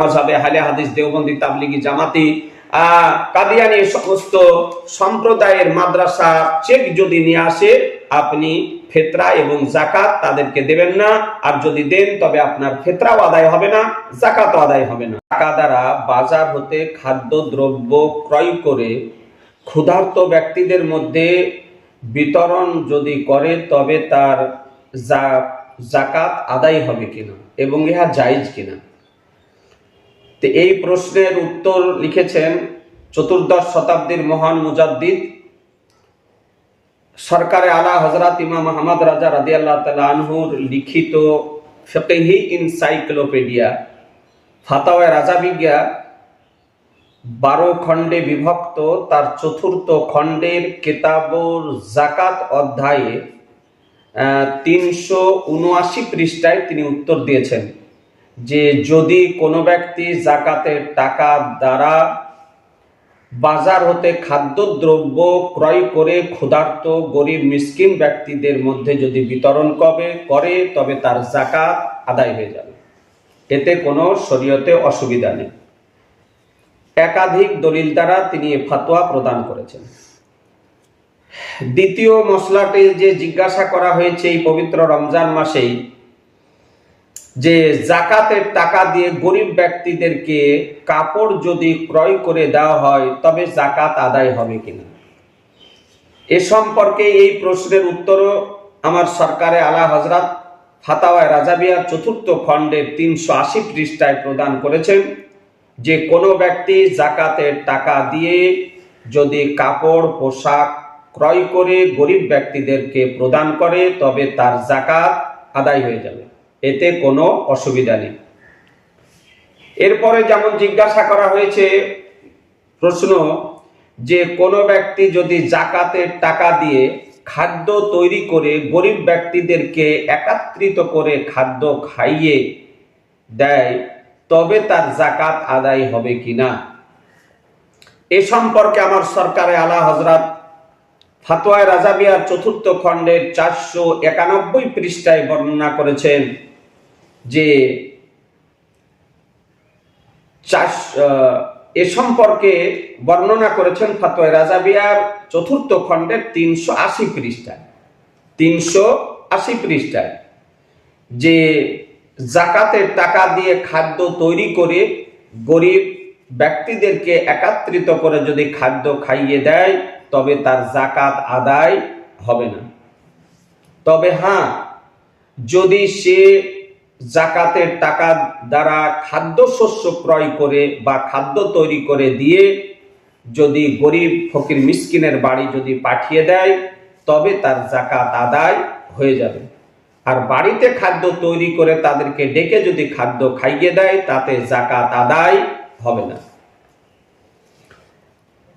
মজাবে হালে হাদিস, দেওবন্দি, তাবলিগি, জামাতি কাদিয়ানি সমস্ত সম্প্রদায়ের মাদ্রাসা চেক যদি নিয়ে আসে, আপনি ফেতরা এবং জাকাত তাদেরকে দেবেন না। আর যদি দেন, তবে আপনার ফেতরাও আদায় হবে না জাকাতও আদায় হবে না। টাকা দ্বারা বাজার হতে খাদ্য, দ্রব্য ক্রয় করে ক্ষুধার্ত ব্যক্তিদের মধ্যে বিতরণ যদি করে, তবে তার জাকাত আদায় হবে কিনা এবং ইহা জায়েজ কিনা। তো এই প্রশ্নের উত্তর লিখেছেন চতুর্দশ শতাব্দীর মহান মুজাদ্দিদ। সরকারে আলা হজরত ইমাম আহমদ রাজা রাদি আল্লাহ আনহুর লিখিত ফেকেহি ইনসাইক্লোপিডিয়া ফাতাওয়ায় রাজা বিজ্ঞা বারো খণ্ডে বিভক্ত, তার চতুর্থ খণ্ডের কেতাবুর জাকাত অধ্যায়ে তিনশো উনআশি পৃষ্ঠায় তিনি উত্তর দিয়েছেন। যে যদি কোনো ব্যক্তি জাকাতের টাকা দ্বারা বাজার হতে খাদ্যদ্রব্য ক্রয় করে ক্ষুধার্ত গরিব মিসকিন ব্যক্তিদের মধ্যে যদি বিতরণ কবে, করে, তবে তার জাকাত আদায় হয়ে যাবে। এতে কোনো শরীয়তে অসুবিধা নেই। একাধিক দলিল দ্বারা তিনি ফাতোয়া প্রদান করেছেন। দ্বিতীয় মশলাটি যে জিজ্ঞাসা করা হয়েছে এই পবিত্র রমজান মাসেই যে জাকাতের টাকা দিয়ে গরিব ব্যক্তিদেরকে কাপড় যদি ক্রয় করে দেওয়া হয়, তবে জাকাত আদায় হবে কিনা? এ সম্পর্কে এই প্রশ্নের উত্তরও আমার সরকারে আলা হজরত ফাতাওয়ায় রাজাবিয়ার চতুর্থ খণ্ডের তিনশো আশি পৃষ্ঠায় প্রদান করেছেন যে কোনো ব্যক্তি জাকাতের টাকা দিয়ে যদি কাপড়, পোশাক ক্রয় করে গরিব ব্যক্তিদেরকে প্রদান করে, তবে তার জাকাত আদায় হয়ে যাবে। এতে কোনো অসুবিধা নেই। এরপরে যেমন জিজ্ঞাসা করা হয়েছে, প্রশ্ন যে কোনো ব্যক্তি যদি জাকাতের টাকা দিয়ে খাদ্য তৈরি করে গরিব ব্যক্তিদেরকে একাত্রিত করে খাদ্য খাইয়ে দেয়, তবে তার জাকাত আদায় হবে কিনা এ সম্পর্কে আমার সরকারে আলা হজরত ফাতোয়ায় রাজাবিয়ার চতুর্থ খণ্ডের চারশো একানব্বই পৃষ্ঠায় বর্ণনা করেছেন। যে চাষ এ সম্পর্কে বর্ণনা করেছেন ফাতোয়ায় রাজাবিয়ার চতুর্থ খণ্ডের তিনশো আশি পৃষ্ঠায়। তিনশো আশি পৃষ্ঠায় যে জাকাতের টাকা দিয়ে খাদ্য তৈরি করে গরিব ব্যক্তিদেরকে একাত্রিত করে যদি খাদ্য খাইয়ে দেয়, তবে তার জাকাত আদায় হবে না। তবে হ্যাঁ যদি সে জাকাতের টাকা দ্বারা খাদ্যশস্য ক্রয় করে বা খাদ্য তৈরি করে দিয়ে যদি গরিব, ফকির, মিসকিনের বাড়ি যদি পাঠিয়ে দেয়, তবে তার জাকাত আদায় হয়ে যাবে। আর বাড়িতে খাদ্য তৈরি করে তাদেরকে ডেকে যদি খাদ্য খাইয়ে দেয়, তাতে জাকাত আদায় হবে না।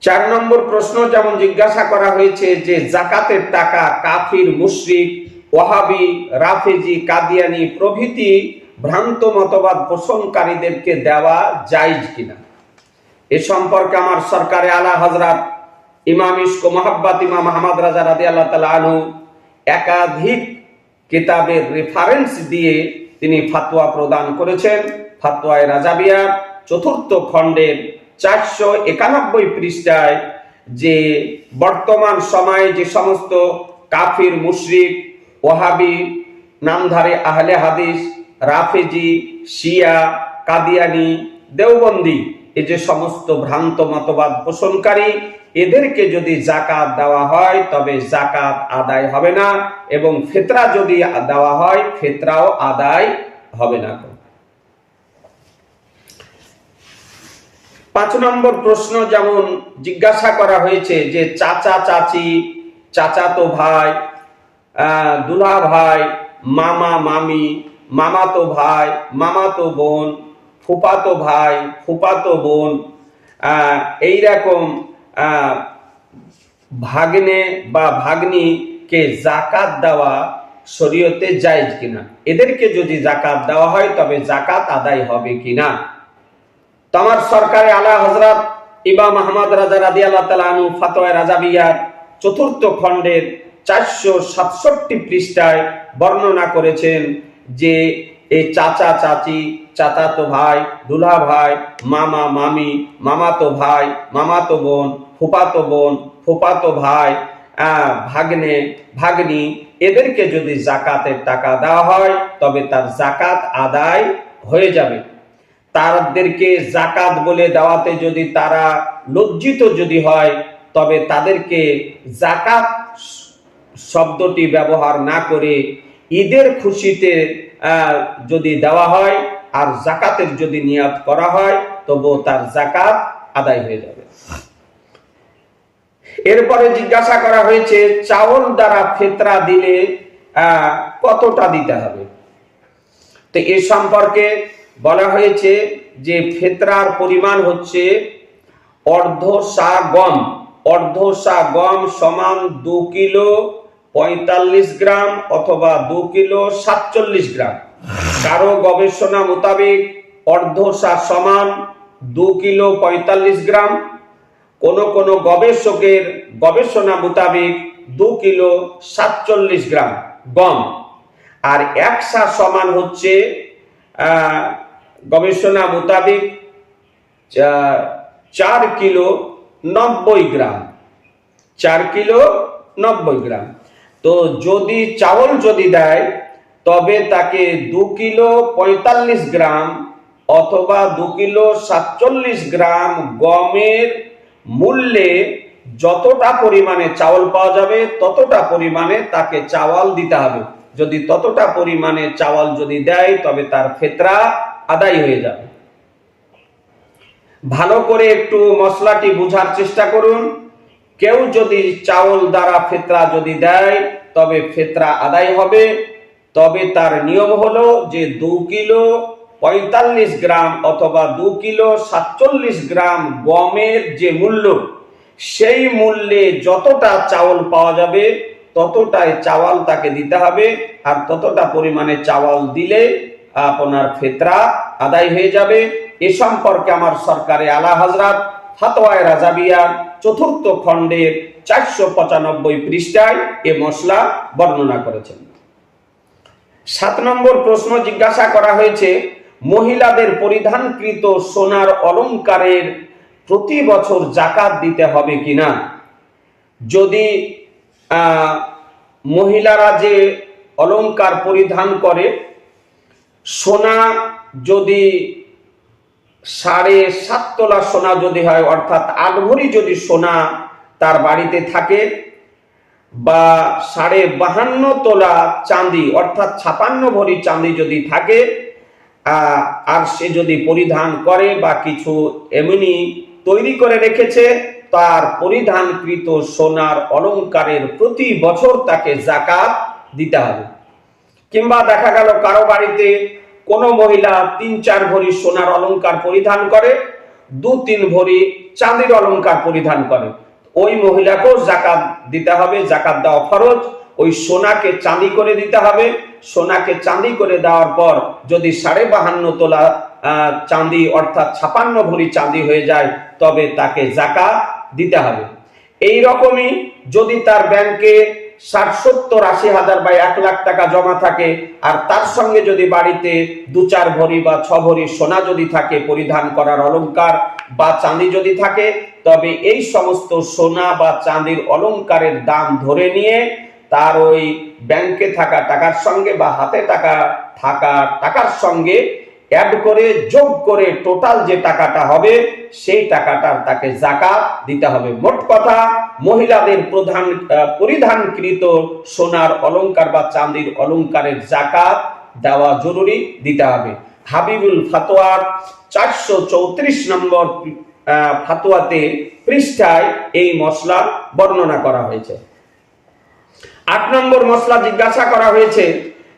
চার নম্বর প্রশ্ন যেমন জিজ্ঞাসা করা হয়েছে যে, জাকাতের টাকা কাফির, মুশরিক ওয়াহাবি, রাফেজি, কাদিয়ানি প্রভৃতি ভ্রান্ত মতবাদ পোষণকারীদেরকে দেওয়া জায়েজ কিনা? এ সম্পর্কে আমার সরকারে আলা হজরত ইমাম ইস্ক মোহাব্বত ইমাম আহমদ রাজা রাদি আল্লাহ তালা আনু একাধিক কিতাবের রেফারেন্স দিয়ে তিনি ফাতোয়া প্রদান করেছেন। ফাতোয়ায় রাজাবিয়ার চতুর্থ খণ্ডের চারশো একানব্বই পৃষ্ঠায় যে বর্তমান সময়ে যে সমস্ত কাফির, মুশরিক ওহাবি, নামধারে আহলে হাদিস, রাফেজি, শিয়া, কাদিয়ানি, দেওবন্দি এ যে সমস্ত ভ্রান্ত মতবাদ পোষণকারী, এদেরকে যদি জাকাত দেওয়া হয়, তবে জাকাত আদায় হবে না এবং ফেতরা যদি দেওয়া হয়, ফেতরাও আদায় হবে না। পাঁচ নম্বর প্রশ্ন যেমন জিজ্ঞাসা করা হয়েছে যে চাচা, চাচি, চাচাতো ভাই দুলা ভাই মামা মামি মামাতো ভাই মামাতো বোন ফুপাতো ভাই ফুপাতো বোন আহ, এইরকম আহ, ভাগ্নে বা ভাগ্নিকে জাকাত দেওয়া শরীয়তে জায়েজ কিনা? এদেরকে যদি জাকাত দেওয়া হয় তবে জাকাত আদায় হবে কিনা? তোমার সরকারে আলা হজরত ইমাম আহমদ রাজা রাদি আল্লাহ তালু ফাতোয়া রাজাবিয়ার চতুর্থ খণ্ডের চারশো সাতষট্টি পৃষ্ঠায় বর্ণনা করেছেন যে এই চাচা চাচি চাচাতো ভাই, দুলা ভাই, মামা মামি মামাতো ভাই মামাতো বোন ফুপাতো বোন ফুপাতো ভাই ভাগ্নে, ভাগ্নি, এদেরকে যদি জাকাতের টাকা দেওয়া হয়, তবে তার জাকাত আদায় হয়ে যাবে। তাদেরকে জাকাত বলে দেওয়াতে যদি তারা লজ্জিত যদি হয়, তবে তাদেরকে জাকাত শব্দটি ব্যবহার না করে ঈদের খুশিতে যদি দেওয়া হয় আর জাকাতের যদি নিয়াত করা হয় তবু তার জাকাত আদায় হয়ে যাবে। এরপরে জিজ্ঞাসা করা হয়েছে, চাউল দ্বারা ফেতরা দিলে কতটা দিতে হবে? তো এ সম্পর্কে বলা হয়েছে যে ফেতরার পরিমাণ হচ্ছে অর্ধ সা গম অর্ধ সা গম সমান দু কিলো পঁয়তাল্লিশ গ্রাম অথবা দু কিলো সাতচল্লিশ গ্রাম। কারও গবেষণা মোতাবেক অর্ধ সা সমান দু কিলো পঁয়তাল্লিশ গ্রাম। কোনো কোনো গবেষকের গবেষণা মোতাবেক দু কিলো সাতচল্লিশ গ্রাম গম। আর এক সা সমান হচ্ছে গবেষণা মোতাবেক চার কিলো নব্বই গ্রাম। চার কিলো নব্বই গ্রাম। তো যদি চাউল যদি দেয়, তবে তাকে দু কিলো পঁয়তাল্লিশ গ্রাম অথবা দু কিলো সাতচল্লিশ গ্রাম গমের মূল্যে যতটা পরিমাণে চাউল পাওয়া যাবে, ততটা পরিমাণে তাকে চাওয়াল দিতে হবে। যদি ততটা পরিমাণে চাওয়াল যদি দেয়, তবে তার ফেতরা আদায় হয়ে যাবে। ভালো করে একটু মশলাটি বুঝার চেষ্টা করুন। কেউ যদি চাউল দ্বারা ফেতরা যদি দেয় তবে ফেতরা আদায় হবে। তবে তার নিয়ম হলো যে দু কিলো পঁয়তাল্লিশ গ্রাম অথবা দু কিলো সাতচল্লিশ গ্রাম গমের যে মূল্য, সেই মূল্যে যতটা চাউল পাওয়া যাবে, ততটাই চাওয়াল তাকে দিতে হবে। আর ততটা পরিমাণে চাওয়াল দিলে আপনার ফেতরা আদায় হয়ে যাবে। এ সম্পর্কে আমার সরকারে আলা হাজরাত ফাতোয়ায় রাজাবিয়া, চতুর্থ খণ্ডের চারশো পঁচানব্বই পৃষ্ঠায় এ মশলা বর্ণনা করেছেন। সাত নম্বর প্রশ্ন জিজ্ঞাসা করা হয়েছে, মহিলাদের পরিধানকৃত সোনার অলংকারের প্রতি বছর জাকাত দিতে হবে কিনা? যদি মহিলারা যে অলঙ্কার পরিধান করে, সোনা যদি সাড়ে সাত তোলা সোনা যদি হয়, অর্থাৎ আট ভরি যদি সোনা তার বাড়িতে থাকে বা সাড়ে বাহান্ন তোলা চাঁদি, অর্থাৎ ছাপান্ন ভরি চাঁদি যদি থাকে আর সে যদি পরিধান করে বা কিছু এমনি তৈরি করে রেখেছে, তার পরিধানকৃত সোনার অলংকারের প্রতি বছর তাকে জাকাত দিতে হবে। কিংবা দেখা গেল কারও বাড়িতে কোনো মহিলা তিন চার ভরি সোনার অলংকার পরিধান করে, দু তিন ভরি চাঁদির অলংকার পরিধান করে। ওই মহিলাকেও জাকাত দিতে হবে, জাকাত দেওয়া ফরজ। ওই সোনাকে চাঁদি করে দিতে হবে। সোনাকে চাঁদি করে দেওয়ার পর যদি সাড়ে বাহান্ন তোলা চাঁদি অর্থাৎ ছাপান্ন ভরি চাঁদি হয়ে যায়, তবে তাকে জাকাত দিতে হবে। এই রকমই যদি তার ব্যাংকে ষাট সত্তর, আশি হাজার বা এক লাখ টাকা জমা থাকে। আর তার সঙ্গে যদি বাড়িতে দু চার ভরি বা ছ ভরি সোনা যদি থাকে পরিধান করার অলংকার বা চাঁদি যদি থাকে, তবে এই সমস্ত সোনা বা চাঁদির অলংকারের দাম ধরে নিয়ে তার ওই ব্যাংকে থাকা টাকার সঙ্গে বা হাতে টাকা থাকা টাকার সঙ্গে অ্যাড করে, যোগ করে টোটাল যে টাকাটা হবে, সেই টাকাটার তাকে জাকাত দিতে হবে। মোট কথা, মহিলাদের প্রধান পরিধানকৃত সোনার অলংকার বা চাঁদির অলংকারের জাকাত দেওয়া জরুরি, দিতে হবে। হাবিবুল ফাতোয়ার চারশো চৌত্রিশ নম্বর ফাতোয়াতে পৃষ্ঠায় এই মশলা বর্ণনা করা হয়েছে। আট নম্বর মশলা জিজ্ঞাসা করা হয়েছে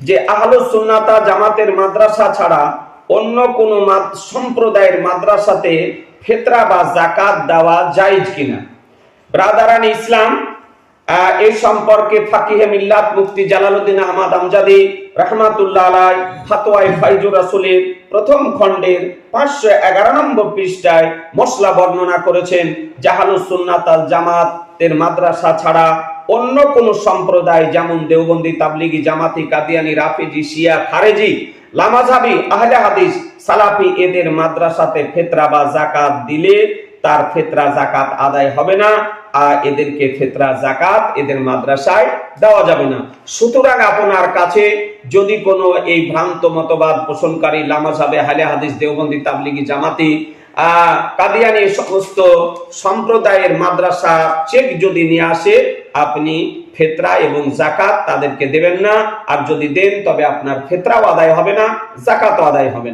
যে আহলু সুন্নাতা জামাতের মাদ্রাসা ছাড়া অন্য কোন সম্প্রদায়ের মাদ্রাসাতে ফেতরা বা জাকাত দেওয়া জায়েজ কিনা। ব্রাদারান ইসলাম এই সম্পর্কে ফাকিহে মিল্লাত মুফতি জালালউদ্দিন আহমদ আমজাদি রহমাতুল্লাহ আলাই ফাতোয়াই ফাইজুর রাসূলের প্রথম খণ্ডের পাঁচশো এগারো নম্বর পৃষ্ঠায় মশলা বর্ণনা করেছেন জাহালুস সুন্নাত আল জামাতের মাদ্রাসা ছাড়া অন্য কোন সম্প্রদায় যেমন দেওবন্দি, তাবলিগি, জামাতি, কাদিয়ানি, রাফিজি, শিয়া, খারেজি লামাজাবি আহলে হাদিস। সালাফি এদের মাদ্রাসাতে ফেতরা বা জাকাত দিলে তার ফেতরা জাকাত আদায় হবে না, আর এদেরকে ফেতরা জাকাত এদের মাদ্রাসায় দেওয়া যাবে না। সুতরাং আপনার কাছে যদি কোনো এই ভ্রান্ত মতবাদ পোষণকারী লামাজাবে হালে হাদিস দেওবন্দি তাবলিগি জামাতি কাদিয়ানি সমস্ত সম্প্রদায়ের মাদ্রাসা চেক যদি নিয়ে আসে, আপনি ফেতরা এবং জাকাত তাদেরকে দেবেন না। আর যদি দেন, তবে আপনার ফেতরাও আদায় হবে না জাকাতও আদায় হবে না।